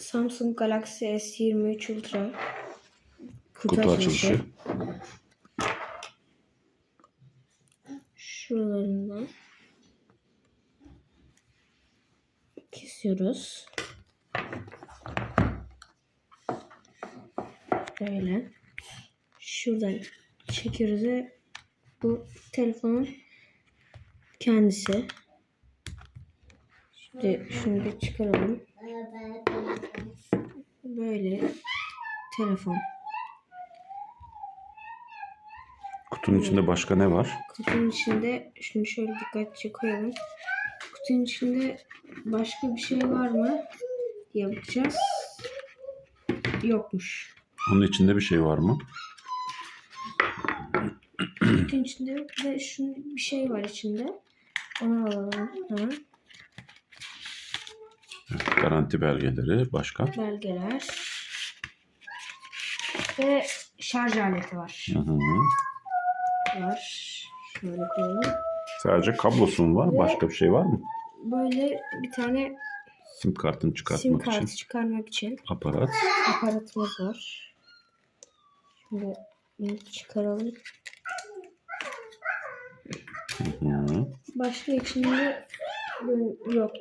Samsung Galaxy S23 Ultra kutu, Kutu açılışı. açılışı. Şuralarından kesiyoruz. Böyle. Şuradan çekiyoruz ve bu telefonun kendisi. Şimdi şunu bir çıkaralım. Böyle telefon. Kutunun içinde başka ne var? Kutunun içinde şunu şöyle dikkatlice koyalım. Kutunun içinde başka bir şey var mı diye bakacağız. Yokmuş. Onun içinde bir şey var mı? Kutunun içinde yok. Bir de şunun bir şey var içinde. Onu alalım. Garanti belgeleri. Başka? Belgeler. Ve şarj aleti var. Hı hı. Var. Şöyle koyalım. Sadece kablosu mu var? Başka bir şey var mı? Böyle bir tane Sim kartını sim çıkartmak kartı için. çıkarmak için Aparat. aparatımız var. Şimdi bunu çıkaralım. Hı hı. Başka içinde yok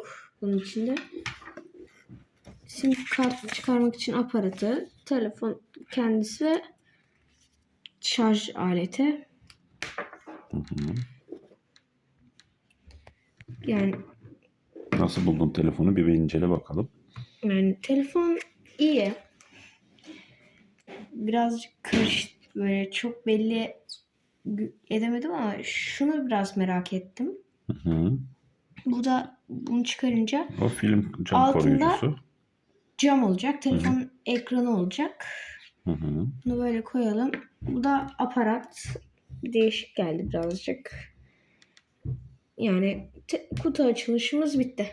bunun içinde. Sim kart çıkarmak için aparatı, telefon kendisi ve şarj aleti. Hı hı. Yani Nasıl buldun telefonu? Bir, bir incele bakalım. yani telefon iyi. Birazcık karıştı böyle çok belli gü- edemedim ama şunu biraz merak ettim. Hı hı. Bu da bunu çıkarınca O film cam Altında- koruyucusu. Cam olacak. Telefonun ekranı olacak. Hı hı. Bunu böyle koyalım. Bu da aparat. Değişik geldi birazcık. Yani kutu açılışımız bitti.